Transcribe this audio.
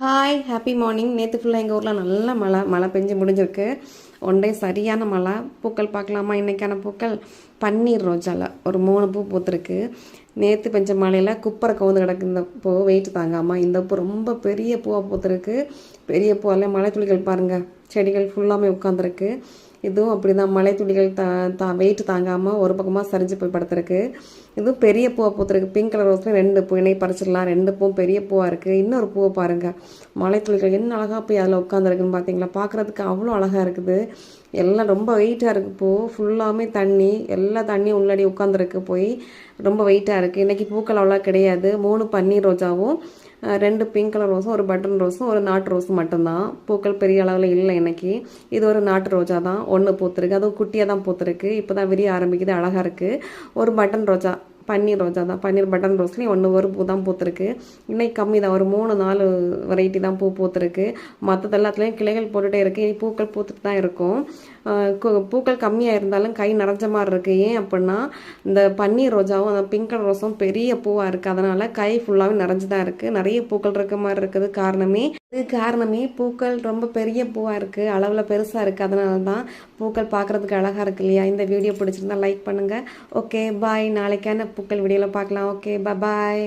Hi happy morning நேற்று ஃபுல்லாக எங்கள் ஊரில் நல்லா மழை மழை பெஞ்சு முடிஞ்சிருக்கு. ஒன் சரியான மழை பூக்கள் பார்க்கலாமா? இன்றைக்கான பூக்கள் பன்னீர் ரோஜால. ஒரு மூணு பூ பூத்துருக்கு. நேற்று பெஞ்ச மழையில் குப்பரை கவுந்து கிடக்கு இந்த பூ வெயிட் தாங்காமல் இந்த பூ ரொம்ப பெரிய பூவாக பூத்துருக்கு. பெரிய பூவில் மழை துளிகள் பாருங்கள் செடிகள் ஃபுல்லாமே உட்காந்துருக்கு இதுவும் அப்படி தான் மழை துளிகள் தா தா வெயிட் தாங்காமல் ஒரு பக்கமாக சரிஞ்சு போய் படுத்துருக்கு. இதுவும் பெரிய பூவை பூத்துருக்கு. பிங்க் கலர் ரோஸில் ரெண்டு பூ. இணை பறிச்சிடலாம். ரெண்டு பூவும் பெரிய பூவாக இருக்குது இன்னொரு பூவை பாருங்கள் மழை துளிகள் என்ன அழகாக போய் அதில் உட்காந்துருக்குன்னு பார்த்தீங்களா பார்க்குறதுக்கு அவ்வளோ அழகாக இருக்குது. எல்லாம் ரொம்ப வெயிட்டாக இருக்குது பூ ஃபுல்லாமே தண்ணி. எல்லா தண்ணியும் உள்ளடி உட்காந்துருக்கு போய் ரொம்ப வெயிட்டாக இருக்குது இன்றைக்கி பூக்கள் அவ்வளோ கிடையாது. மூணு பன்னீர் ரோஜாவும் ரெண்டு பிங்க் கலர் ரோஸும் ஒரு பட்டன் ரோஸும் ஒரு நாட்டு ரோஸும் மட்டும்தான். பூக்கள் பெரிய அளவில் இல்லை இன்றைக்கி இது ஒரு நாட்டு ரோஜா தான். ஒன்று பூத்துருக்கு. அதுவும் குட்டியாக தான் பூத்துருக்கு. இப்போ தான் விரிய ஆரம்பிக்குது. அழகாக இருக்குது ஒரு பட்டன் ரோஜா. பன்னீர் ரோஜா தான். பன்னீர் பட்டன் ரோஸ்லேயும் ஒன்று ஒரு பூ தான் பூத்துருக்கு. இன்னைக்கு கம்மி தான். ஒரு மூணு நாலு வெரைட்டி தான் பூ பூத்துருக்கு. மற்றது எல்லாத்துலேயும் கிளைகள் போட்டுகிட்டே இருக்குது இனி பூக்கள் பூத்துட்டு தான் இருக்கும். பூக்கள் கம்மியாக இருந்தாலும் கை நிறைஞ்ச மாதிரி இருக்குது ஏன் அப்படின்னா இந்த பன்னீர் ரோஜாவும் அந்த பிங்க் கலர் ரோஸும் பெரிய பூவாக இருக்குது அதனால் கை ஃபுல்லாகவே நிறைஞ்சு தான் இருக்குது நிறைய பூக்கள் இருக்க மாதிரி இருக்குது. காரணமே இது காரணமே பூக்கள் ரொம்ப பெரிய பூவாக இருக்குது அளவில் பெருசாக இருக்குது அதனால தான் பூக்கள் பார்க்குறதுக்கு அழகாக இருக்கு இல்லையா? இந்த வீடியோ பிடிச்சிருந்தா லைக் பண்ணுங்கள் ஓகே பாய் நாளைக்கான பூக்கள் வீடியோவில் பார்க்கலாம் ஓகே பாய்